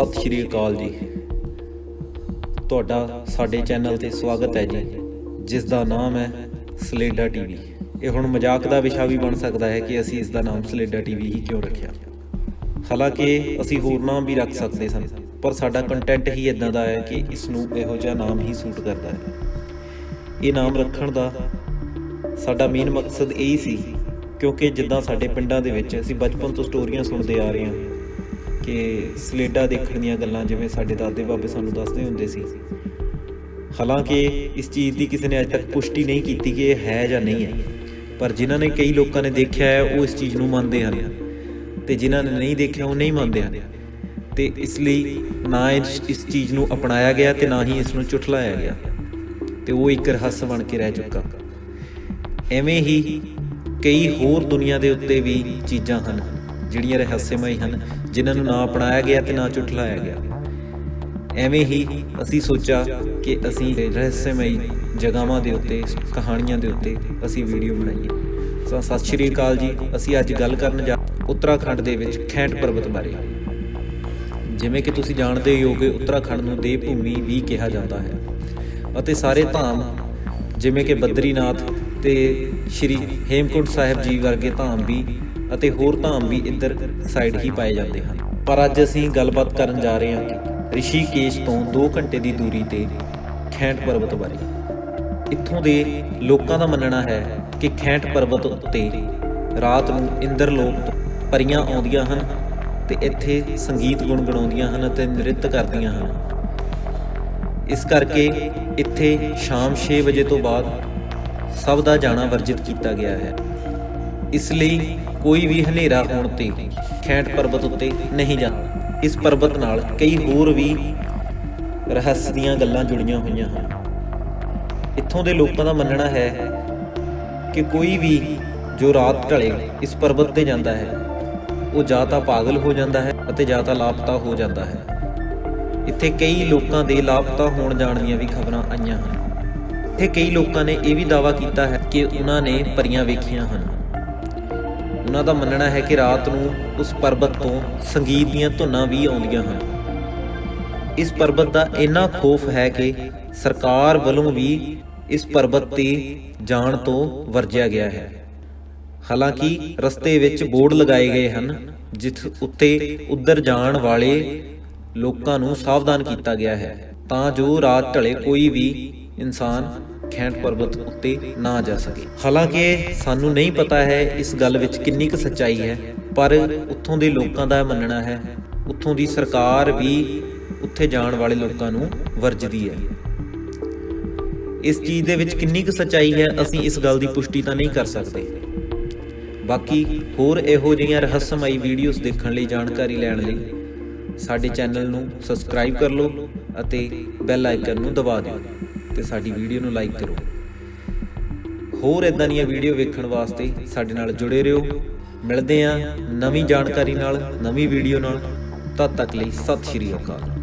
ਸਤਿ ਸ਼੍ਰੀ ਅਕਾਲ ਜੀ। ਤੁਹਾਡਾ ਸਾਡੇ ਚੈਨਲ ਤੇ ਸਵਾਗਤ ਹੈ ਜੀ ਜਿਸ ਦਾ ਨਾਮ ਹੈ ਸਲੇਡਾ ਟੀਵੀ। ਇਹ ਹੁਣ ਮਜ਼ਾਕ ਦਾ ਵਿਸ਼ਾ ਵੀ ਬਣ ਸਕਦਾ ਹੈ ਕਿ ਅਸੀਂ ਇਸ ਦਾ ਨਾਮ ਸਲੇਡਾ ਟੀਵੀ ਹੀ ਕਿਉਂ ਰੱਖਿਆ। ਹਾਲਾਂਕਿ ਅਸੀਂ ਹੋਰ ਨਾਮ ਵੀ ਰੱਖ ਸਕਦੇ ਸਨ ਪਰ ਸਾਡਾ ਕੰਟੈਂਟ ਹੀ ਇਦਾਂ ਦਾ ਹੈ ਕਿ ਇਸ ਨੂੰ ਇਹੋ ਜਿਹਾ ਨਾਮ ਹੀ ਸੂਟ ਕਰਦਾ ਹੈ। ਇਹ ਨਾਮ ਰੱਖਣ ਦਾ ਸਾਡਾ ਮੇਨ ਮਕਸਦ ਇਹ ਹੀ ਸੀ, ਕਿਉਂਕਿ ਜਿੱਦਾਂ ਸਾਡੇ ਪਿੰਡਾਂ ਦੇ ਵਿੱਚ ਅਸੀਂ ਬਚਪਨ ਤੋਂ ਸਟੋਰੀਆਂ ਸੁਣਦੇ ਆ ਰਹੇ ਹਾਂ ਕਿ ਸਲੇਡਾ ਦੇਖਣ ਦੀਆਂ ਗੱਲਾਂ ਜਿਵੇਂ ਸਾਡੇ ਦਾਦੇ ਬਾਬੇ ਸਾਨੂੰ ਦੱਸਦੇ ਹੁੰਦੇ ਸੀ। ਹਾਲਾਂਕਿ ਇਸ ਚੀਜ਼ ਦੀ ਕਿਸੇ ਨੇ ਅਜੇ ਤੱਕ ਪੁਸ਼ਟੀ ਨਹੀਂ ਕੀਤੀ ਕਿ ਇਹ ਹੈ ਜਾਂ ਨਹੀਂ ਹੈ। ਪਰ ਜਿਨ੍ਹਾਂ ਨੇ ਕਈ ਲੋਕਾਂ ਨੇ ਦੇਖਿਆ ਹੈ, ਉਹ ਇਸ ਚੀਜ਼ ਨੂੰ ਮੰਨਦੇ ਹਨ। ਤੇ ਜਿਨ੍ਹਾਂ ਨੇ ਨਹੀਂ ਦੇਖਿਆ, ਉਹ ਨਹੀਂ ਮੰਨਦੇ ਹਨ। ਤੇ ਇਸ ਲਈ ਨਾ ਇਸ ਚੀਜ਼ ਨੂੰ ਅਪਣਾਇਆ ਗਿਆ ਤੇ ਨਾ ਹੀ ਇਸ ਨੂੰ ਝੁਠਲਾਇਆ ਗਿਆ। ਤੇ ਉਹ ਇੱਕ ਰਹੱਸ ਬਣ ਕੇ ਰਹਿ ਚੁੱਕਾ। ਐਵੇਂ ਹੀ ਕਈ ਹੋਰ ਦੁਨੀਆ ਦੇ ਉੱਤੇ ਵੀ ਚੀਜ਼ਾਂ ਹਨ, ਜਿਹੜੀਆਂ ਰਹੱਸਮਈ ਹਨ। ਜਿਨ੍ਹਾਂ ਨੂੰ ਨਾ ਅਪਣਾਇਆ ਗਿਆ ਤੇ ਨਾ ਝੁਠਲਾਇਆ ਗਿਆ। ਐਵੇਂ ਹੀ ਅਸੀਂ ਸੋਚਿਆ ਕਿ ਅਸੀਂ ਰਹੱਸਮਈ ਜਗ੍ਹਾਵਾਂ ਦੇ ਉੱਤੇ, ਕਹਾਣੀਆਂ ਦੇ ਉੱਤੇ ਅਸੀਂ ਵੀਡੀਓ ਬਣਾਈਏ। ਸੋ, ਸਤਿ ਸ਼੍ਰੀ ਅਕਾਲ ਜੀ। ਅਸੀਂ ਅੱਜ ਗੱਲ ਕਰਨ ਜਾ ਉੱਤਰਾਖੰਡ ਦੇ ਵਿੱਚ ਖੈਂਟ ਪਰਬਤ ਬਾਰੇ। ਜਿਵੇਂ ਕਿ ਤੁਸੀਂ ਜਾਣਦੇ ਹੀ ਹੋਗੇ ਉੱਤਰਾਖੰਡ ਨੂੰ ਦੇਵ ਭੂਮੀ ਵੀ ਕਿਹਾ ਜਾਂਦਾ ਹੈ। ਅਤੇ ਸਾਰੇ ਧਾਮ, ਜਿਵੇਂ ਕਿ ਬਦਰੀਨਾਥ ਤੇ ਸ਼੍ਰੀ ਹੇਮਕੁੰਟ ਸਾਹਿਬ ਜੀ ਵਰਗੇ ਧਾਮ ਵੀ ਅਤੇ ਹੋਰ ਧਾਮ ਵੀ ਇੱਧਰ ਸਾਈਡ ਹੀ ਪਾਏ ਜਾਂਦੇ ਹਨ। ਪਰ ਅੱਜ ਅਸੀਂ ਗੱਲਬਾਤ ਕਰਨ ਜਾ ਰਹੇ ਹਾਂ ਰਿਸ਼ੀਕੇਸ਼ ਤੋਂ 2 ਘੰਟੇ ਦੀ ਦੂਰੀ ਤੇ ਖੈਂਟ ਪਰਬਤ ਬਾਰੇ। ਇੱਥੋਂ ਦੇ ਲੋਕਾਂ ਦਾ ਮੰਨਣਾ ਹੈ ਕਿ ਖੈਂਟ ਪਰਬਤ ਉੱਤੇ ਰਾਤ ਨੂੰ ਇੰਦਰ ਲੋਕ ਪਰੀਆਂ ਆਉਂਦੀਆਂ ਹਨ ਤੇ ਇੱਥੇ ਸੰਗੀਤ ਗੁਣਗੁਣਾਉਂਦੀਆਂ ਹਨ ਅਤੇ ਨ੍ਰਿਤ ਕਰਦੀਆਂ ਹਨ। ਇਸ ਕਰਕੇ ਇੱਥੇ ਸ਼ਾਮ 6 ਵਜੇ ਤੋਂ ਬਾਅਦ ਸਭ ਦਾ ਜਾਣਾ ਵਰਜਿਤ ਕੀਤਾ ਗਿਆ ਹੈ। ਇਸ ਲਈ ਕੋਈ ਵੀ ਹਨੇਰਾ ਹੋਣ ਤੇ ਖੈਂਟ ਪਰਬਤ ਉੱਤੇ ਨਹੀਂ ਜਾਂਦਾ ਇਸ ਪਰਬਤ ਨਾਲ ਕਈ ਹੋਰ ਵੀ ਰਹੱਸ ਦੀਆਂ ਗੱਲਾਂ ਜੁੜੀਆਂ ਹੋਈਆਂ ਹਨ। ਇੱਥੋਂ ਦੇ ਲੋਕਾਂ ਦਾ ਮੰਨਣਾ ਹੈ ਕਿ ਕੋਈ ਵੀ ਜੋ ਰਾਤ ਢਲੇ ਇਸ ਪਰਬਤ ਤੇ ਜਾਂਦਾ ਹੈ, ਉਹ ਜਾਂ ਤਾਂ ਪਾਗਲ ਹੋ ਜਾਂਦਾ ਹੈ ਅਤੇ ਜਾਂ ਤਾਂ ਲਾਪਤਾ ਹੋ ਜਾਂਦਾ ਹੈ। ਇੱਥੇ ਕਈ ਲੋਕਾਂ ਦੇ ਲਾਪਤਾ ਹੋਣ ਜਾਣ ਦੀਆਂ ਵੀ ਖਬਰਾਂ ਆਈਆਂ ਹਨ। ਇੱਥੇ ਕਈ ਲੋਕਾਂ ਨੇ ਇਹ ਵੀ ਦਾਅਵਾ ਕੀਤਾ ਹੈ ਕਿ ਉਹਨਾਂ ਨੇ ਪਰੀਆਂ ਵੇਖੀਆਂ ਹਨ। ਉਹਨਾਂ ਦਾ ਮੰਨਣਾ ਹੈ ਕਿ ਰਾਤ ਨੂੰ ਉਸ ਪਰਬਤ ਤੋਂ ਸੰਗੀਤ ਦੀਆਂ ਧੁਨਾਂ ਵੀ ਆਉਂਦੀਆਂ ਹਨ। ਇਸ ਪਰਬਤ ਦਾ ਇੰਨਾ ਖੋਫ ਹੈ ਕਿ ਸਰਕਾਰ ਵੱਲੋਂ ਵੀ ਇਸ ਪਰਬਤ ਤੇ ਜਾਣ ਤੋਂ ਵਰਜਿਆ ਗਿਆ ਹੈ। ਹਾਲਾਂਕਿ ਰਸਤੇ ਵਿੱਚ ਬੋਰਡ ਲਗਾਏ ਗਏ ਹਨ ਜਿਸ ਉੱਤੇ ਉੱਧਰ ਜਾਣ ਵਾਲੇ ਲੋਕਾਂ ਨੂੰ ਸਾਵਧਾਨ ਕੀਤਾ ਗਿਆ ਹੈ। ਤਾਂ ਜੋ ਰਾਤ ਢਲੇ ਕੋਈ ਵੀ ਇਨਸਾਨ ਖੈਂਟ ਪਰਬਤ ਉੱਤੇ ਨਾ ਜਾ ਸਕੇ। ਹਾਲਾਂਕਿ ਸਾਨੂੰ ਨਹੀਂ ਪਤਾ ਹੈ ਇਸ ਗੱਲ ਵਿੱਚ ਕਿੰਨੀ ਕੁ ਸੱਚਾਈ ਹੈ, ਪਰ ਉੱਥੋਂ ਦੇ ਲੋਕਾਂ ਦਾ ਮੰਨਣਾ ਹੈ, ਉੱਥੋਂ ਦੀ ਸਰਕਾਰ ਵੀ ਉੱਥੇ ਜਾਣ ਵਾਲੇ ਲੋਕਾਂ ਨੂੰ ਵਰਜਦੀ ਹੈ। ਇਸ ਚੀਜ਼ ਦੇ ਵਿੱਚ ਕਿੰਨੀ ਕੁ ਸੱਚਾਈ ਹੈ, ਅਸੀਂ ਇਸ ਗੱਲ ਦੀ ਪੁਸ਼ਟੀ ਤਾਂ ਨਹੀਂ ਕਰ ਸਕਦੇ। ਬਾਕੀ ਹੋਰ ਇਹੋ ਜਿਹੀਆਂ ਰਹੱਸਮਈ ਵੀਡੀਓਜ਼ ਦੇਖਣ ਲਈ, ਜਾਣਕਾਰੀ ਲੈਣ ਲਈ ਸਾਡੇ ਚੈਨਲ ਨੂੰ ਸਬਸਕ੍ਰਾਈਬ ਕਰ ਲਓ ਅਤੇ ਬੈਲ ਆਈਕਨ ਨੂੰ ਦਬਾ ਦਿਓ। ਤੇ ਸਾਡੀ ਵੀਡੀਓ ਨੂੰ ਲਾਈਕ ਕਰੋ। ਹੋਰ ਇਦਾਂ ਦੀਆਂ ਵੀਡੀਓ ਵੇਖਣ ਵਾਸਤੇ ਸਾਡੇ ਨਾਲ ਜੁੜੇ ਰਹੋ। ਮਿਲਦੇ ਹਾਂ ਨਵੀਂ ਜਾਣਕਾਰੀ ਨਾਲ, ਨਵੀਂ ਵੀਡੀਓ ਨਾਲ। ਤਦ ਤੱਕ ਲਈ ਸਤਿ ਸ਼੍ਰੀ ਅਕਾਲ।